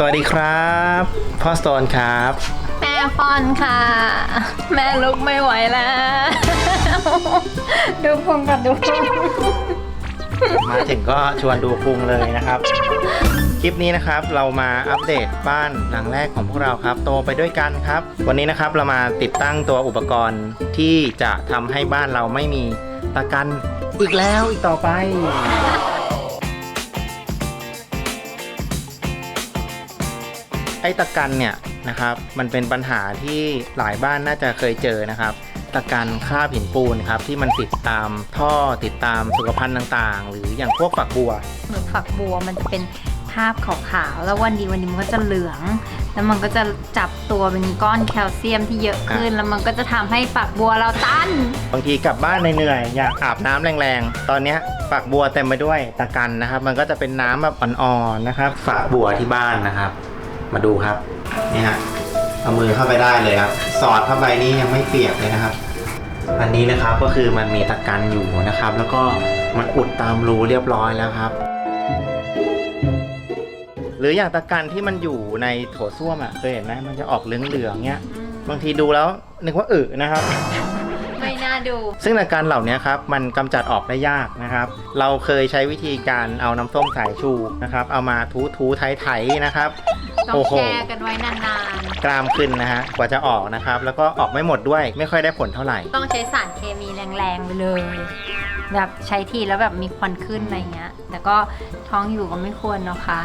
สวัสดีครับพ่อสโตนครับ แม่ฟอนค่ะ แม่ลุกไม่ไหวแล้ว ดูพุงกับดูพุงมาถึงก็ชวนดูพุงเลยนะครับ คลิปนี้นะครับเรามาอัปเดตบ้านหลังแรกของพวกเราครับ โตไปด้วยกันครับ วันนี้นะครับเรามาติดตั้งตัวอุปกรณ์ที่จะทำให้บ้านเราไม่มีตะกันอีกแล้วอีกต่อไป อ้ตะกันเนี่ยนะครับ มันเป็นปัญหาที่หลายบ้านน่าจะเคยเจอนะครับ ตะกันคราบหินปูนครับที่มันติดตามท่อติดตามสุขภัณฑ์ต่างๆ หรืออย่างพวกฝักบัวเหมือนฝักบัวมันจะเป็นภาพขาวๆ แล้ววันดีวันนี้มันก็จะเหลือง แล้วมันก็จะจับตัวเป็นก้อนแคลเซียมที่เยอะขึ้น แล้วมันก็จะทำให้ฝักบัวเราตัน บางทีกลับบ้านเหนื่อยๆอยากอาบน้ำแรงๆ ตอนเนี้ยฝักบัวเต็มไปด้วยตะกันนะครับ มันก็จะเป็นน้ำแบบอ่อนๆนะครับ ฝักบัวที่บ้านนะครับ มาดูครับนี่ฮะเอามือเข้าไปได้เลยครับ สอดเข้าไปนี่ยังไม่เปียกเลยนะครับ อันนี้นะครับก็คือมันมีตะกันอยู่นะครับ แล้วก็มันอุดตามรูเรียบร้อยแล้วครับ หรืออย่างตะกันที่มันอยู่ในโถส้วมอะเคยเห็นไหมมันจะออกเหลืองๆเงี้ยบางทีดูแล้วนึกว่าอึนะครับ ไม่น่าดู ซึ่งอาการเหล่านี้ครับมันกำจัดออกได้ยากนะครับ เราเคยใช้วิธีการเอาน้ำส้มสายชูนะครับ เอามาทูทูไถไถๆนะครับ ต้องโอ้โห แช่กันไว้นานกรามขึ้นนะฮะ กว่าจะออกนะครับ แล้วก็ออกไม่หมดด้วย ไม่ค่อยได้ผลเท่าไหร่ ๆ ต้องใช้สารเคมีแรงๆไปเลย แบบใช้ทีแล้วแบบมีควันขึ้นอะไรเงี้ย แต่ก็ท้องอยู่ก็ไม่ควรเนาะคะ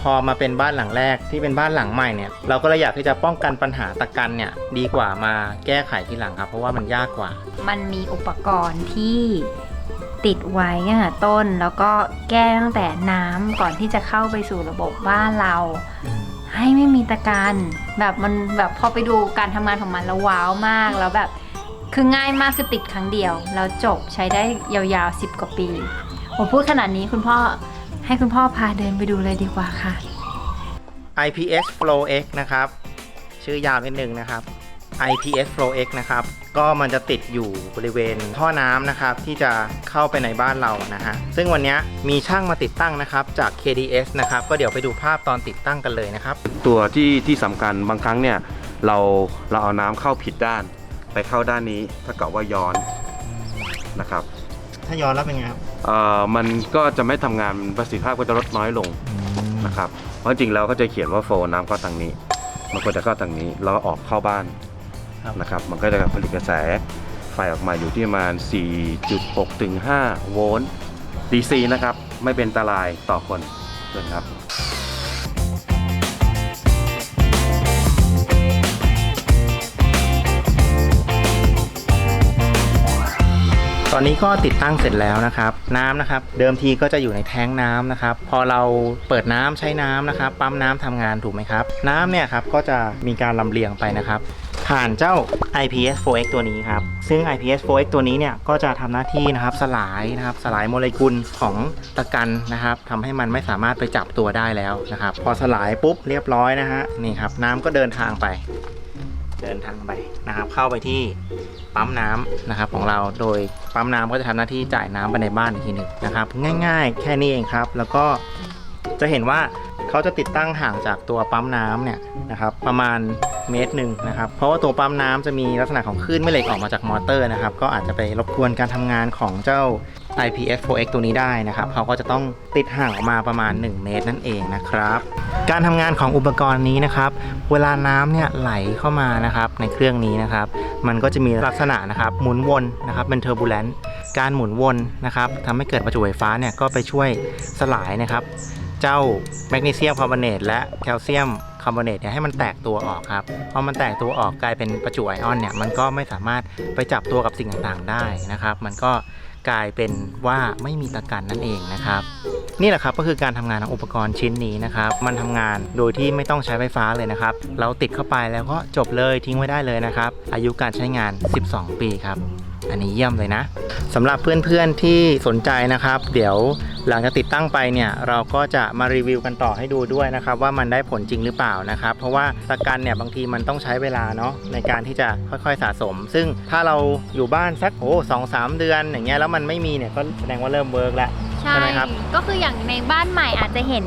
พอมาเป็นบ้านหลังแรกที่เป็นบ้านหลังใหม่เนี่ย เราก็เลยอยากที่จะป้องกันปัญหาตะกันเนี่ย ดีกว่ามาแก้ไขทีหลังครับ เพราะว่ามันยากกว่า มันมีอุปกรณ์ที่ติดไว้ตั้งแต่ต้นแล้วก็แก้ตั้งแต่น้ำก่อนที่จะเข้าไปสู่ระบบบ้านเราให้ ไม่มีตะการแบบมันแบบพอไปดูการทำงานของมันแล้วว้าวมากแล้วแบบ คือง่ายมากคือติดครั้งเดียว แล้วจบใช้ได้ยาวๆ 10 กว่าปีผมพูดขนาดนี้คุณพ่อให้คุณพ่อพาเดินไปดูเลยดีกว่าค่ะ IPS Flow X นะครับ ชื่อยาวนิดนึงนะครับ IPS Flow X นะครับ ก็มันจะติดอยู่บริเวณท่อน้ำนะครับ ที่จะเข้าไปในบ้านเรานะฮะ ซึ่งวันนี้มีช่างมาติดตั้งนะครับ จาก KDS นะครับ ก็เดี๋ยวไปดูภาพตอนติดตั้งกันเลยนะครับ ตัวที่ที่สำคัญบางครั้งเนี่ยเราเราเอาน้ำเข้าผิดด้าน ไปเข้าด้านนี้ถ้าเกิดว่าย้อนนะครับ ถ้าย้อนแล้วเป็นไงครับ เอ่อมันก็จะไม่ทำงานประสิทธิภาพก็จะลดน้อยลงนะครับ เพราะจริงๆแล้วก็จะเขียนว่าโฟน้ำเข้าทางนี้ มันก็จะเข้าทางนี้แล้วก็ออกเข้าบ้านครับ นะครับมันก็จะผลิตกระแสไฟออกมาอยู่ที่ประมาณ 4.6 ถึง 5 โวลต์ DC นะครับ ไม่เป็นอันตรายต่อคนนะครับตอนนี้ก็ติดตั้งเสร็จแล้วนะครับน้ำนะครับ เดิมทีก็จะอยู่ในแท้งน้ำนะครับ พอเราเปิดน้ำใช้น้ำนะครับ ปั๊มน้ำทำงานถูกไหมครับ น้ำเนี่ยครับก็จะมีการลำเลียงไปนะครับ ผ่านเจ้า IPS 4X ตัวนี้ครับ ซึ่ง IPS 4X ตัวนี้เนี่ยก็จะทำหน้าที่นะครับสลายนะครับสลายโมเลกุลของตะกันนะครับทำให้มันไม่สามารถไปจับตัวได้แล้วนะครับ พอสลายปุ๊บเรียบร้อยนะฮะนี่ครับน้ำก็เดินทางไป เดินทางไปนะครับ เข้าไปที่ปั๊มน้ำนะครับของเราโดยปั๊มน้ำก็จะทำหน้าที่จ่ายน้ำไปในบ้านอีกทีหนึ่งนะครับ ง่าย ๆ แค่นี้เองครับ แล้วก็จะเห็นว่าเขาจะติดตั้งห่างจากตัวปั๊มน้ำเนี่ยนะครับ ประมาณ เมตรหนึ่งนะครับ เพราะว่าตัวปั๊มน้ำจะมีลักษณะของคลื่นแม่เหล็กออกมาจากมอเตอร์นะครับ ก็อาจจะไปรบกวนการทำงานของเจ้า IPS 4X ตัวนี้ได้นะครับ เขาก็จะต้องติดห่างออกมาประมาณ 1 เมตรนั่นเองนะครับ การทำงานของอุปกรณ์นี้นะครับ เวลาน้ำเนี่ยไหลเข้ามานะครับในเครื่องนี้นะครับ มันก็จะมีลักษณะนะครับหมุนวนนะครับเป็นเทอร์บูเลนต์การหมุนวนนะครับทำให้เกิดประจุไฟฟ้าเนี่ยก็ไปช่วยสลายนะครับ เจ้าแมกนีเซียมคาร์บอเนตและแคลเซียม คาร์บอเนตเนี่ยให้มันแตกตัวออกครับพอมันแตกตัวออกกลายเป็นประจุไอออนเนี่ยมันก็ไม่สามารถไปจับตัวกับสิ่งต่างๆได้นะครับ มันก็กลายเป็นว่าไม่มีตะกันนั่นเองนะครับ นี่แหละครับก็คือการทำงานของอุปกรณ์ชิ้นนี้นะครับ มันทำงานโดยที่ไม่ต้องใช้ไฟฟ้าเลยนะครับ เราติดเข้าไปแล้วก็จบเลยทิ้งไว้ได้เลยนะครับ อายุการใช้งาน 12 ปีครับ อันนี้เยี่ยมเลยนะสำหรับเพื่อนๆที่สนใจนะครับ เดี๋ยว หลังจากติดตั้งไปเนี่ยเราก็จะมารีวิวกันต่อให้ดูด้วยนะครับว่ามันได้ผลจริงหรือเปล่านะครับ เพราะว่าตะกันเนี่ยบางทีมันต้องใช้เวลาเนาะในการที่จะค่อยๆสะสม ซึ่งถ้าเราอยู่บ้านสักโอ้สองสามเดือนอย่างเงี้ยแล้วมันไม่มีเนี่ยก็แสดงว่าเริ่มเวิร์กแล้วใช่ใช่ไหมครับก็คืออย่างในบ้านใหม่อาจจะเห็น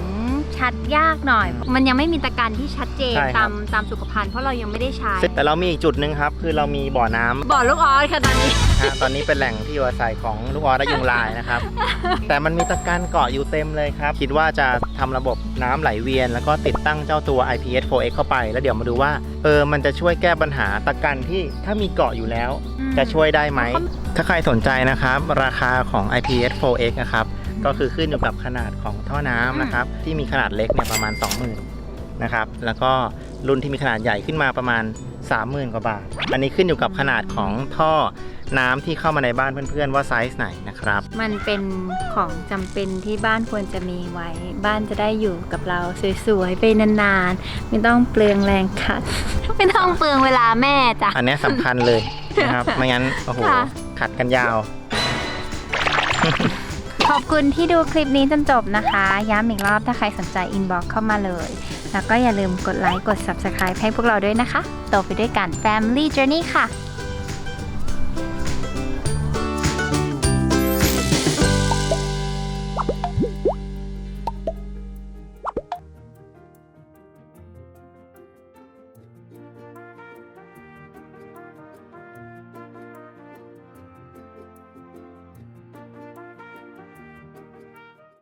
ชัดยากหน่อย มันยังไม่มีตะการที่ชัดเจนใช่ครับตามตามสุขภัณฑ์เพราะเรายังไม่ได้ใช้แต่เรามีอีกจุดหนึ่งครับ คือเรามีบ่อน้ำบ่อลูกออสค่ะตอนนี้ อ่าตอนนี้เป็นแหล่งที่อยู่อาศัยของลูกออสและยุงลายนะครับ แต่มันมีตะกันเกาะอยู่เต็มเลยครับ คิดว่าจะทำระบบน้ำไหลเวียน แล้วก็ติดตั้งเจ้าตัว IPS 4X เข้าไป แล้วเดี๋ยวมาดูว่า เออ มันจะช่วยแก้ปัญหาตะกันที่ถ้ามีเกาะอยู่แล้วอืมจะช่วยได้ไหม ถ้าใครสนใจนะครับ ราคาของ IPS 4X นะครับ ก็คือขึ้นอยู่กับขนาดของท่อน้ำนะครับ ที่มีขนาดเล็กเนี่ยประมาณ 20,000นะครับ แล้วก็รุ่นที่มีขนาดใหญ่ขึ้นมาประมาณ 30,000 กว่าบาท อันนี้ขึ้นอยู่กับขนาดของท่อน้ำที่เข้ามาในบ้านเพื่อนๆ ว่าไซส์ไหนนะครับ มันเป็นของจำเป็นที่บ้านควรจะมีไว้ บ้านจะได้อยู่กับเราสวยๆ ไปนานๆ ไม่ต้องเปลืองแรงขัด ไม่ต้องเปลืองเวลาแม่จ้ะ อันเนี้ยสำคัญเลยนะครับ ไม่งั้น โอ้โหค่ะขัดกันยาว ขอบคุณที่ดูคลิปนี้จนจบนะคะ ย้ำอีกรอบถ้าใครสนใจอินบ็อกเข้ามาเลย แล้วก็อย่าลืมกดไลค์กด Subscribe ให้พวกเราด้วยนะคะ โตไปด้วยกัน Family Journey ค่ะ